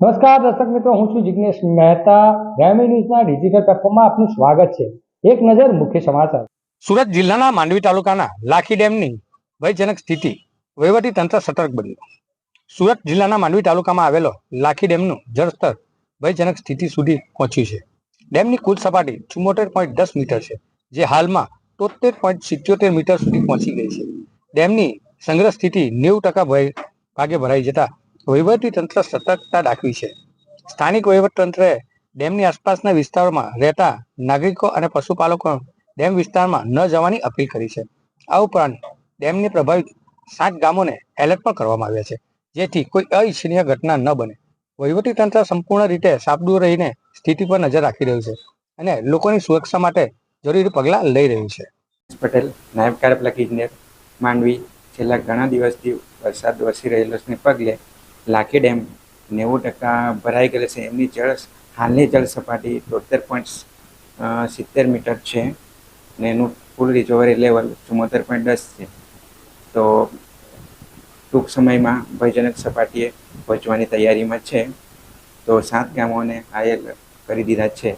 નમસ્કાર દર્શક મિત્રો, હું છું જિગ્નેશ મહેતા. ગ્રામી ન્યૂઝના ડિજિટલ પ્લેટફોર્મમાં આપનું સ્વાગત છે. એક નજર મુખ્ય સમાચાર. સુરત જિલ્લાના માંડવી તાલુકાના લાખી ડેમની ભયજનક સ્થિતિ વહીવટી તંત્ર સતર્ક બન્યું. સુરત જિલ્લાના માંડવી તાલુકામાં આવેલો લાખી ડેમનું જળસ્તર ભયજનક સ્થિતિ સુધી પહોંચ્યું છે. ડેમની કુલ સપાટી ચુમ્મોતેર પોઈન્ટ દસ મીટર છે, જે હાલમાં તોતેર પોઈન્ટ સિત્યોતેર મીટર સુધી પહોંચી ગઈ છે. ડેમની સંગ્રહ સ્થિતિ નેવું ટકા ભય ભાગે ભરાઈ જતા તંત્ર સતર્કતા દાખવી છે. સ્થાનિક વહીવટ તંત્રએ ડેમની આસપાસના વિસ્તારોમાં રહેતા નાગરિકો અને પશુપાલકો ડેમ વિસ્તારમાં ન જવાની અપીલ કરી છે. આ ઉપરાંત ડેમની પ્રભાવિત સાત ગામોને એલર્ટ પણ કરવામાં આવ્યા છે, જેથી કોઈ અનિચ્છનીય ઘટના ન બને. તંત્ર સંપૂર્ણ રીતે સાબદું રહીને સ્થિતિ પર નજર રાખી રહ્યું છે અને લોકોની સુરક્ષા માટે જરૂરી પગલાં લઈ રહ્યું છે. પટેલ, નાયબ કાર્યપાલક ઇજનેર માંડવી, છેલ્લા ઘણા દિવસથી વરસાદ વરસી રહેલો પગલે લાખી ડેમ નેવું ટકા ભરાઈ ગયેલ છે. એમની જળ હાલની જળ સપાટી તોતેર પોઈન્ટ સિત્તેર મીટર છે ને એનું ફૂલ રિઝર્વરી લેવલ ચુમ્મોતેર પોઈન્ટ દસ છે. તો ટૂંક સમયમાં ભયજનક સપાટીએ પહોંચવાની તૈયારીમાં છે. તો સાત ગામોને આયલ કરી દીધા છે.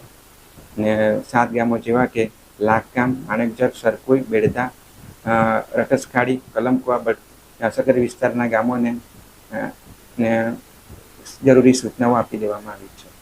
ને સાત ગામો જેવા કે લાખગામ માણેકજર સરકુઈ બેડધા અ, રટસખાડી કલમકુવા સદર વિસ્તારના ગામોને ને જરૂરી સૂચનાઓ આપી દેવામાં આવી છે.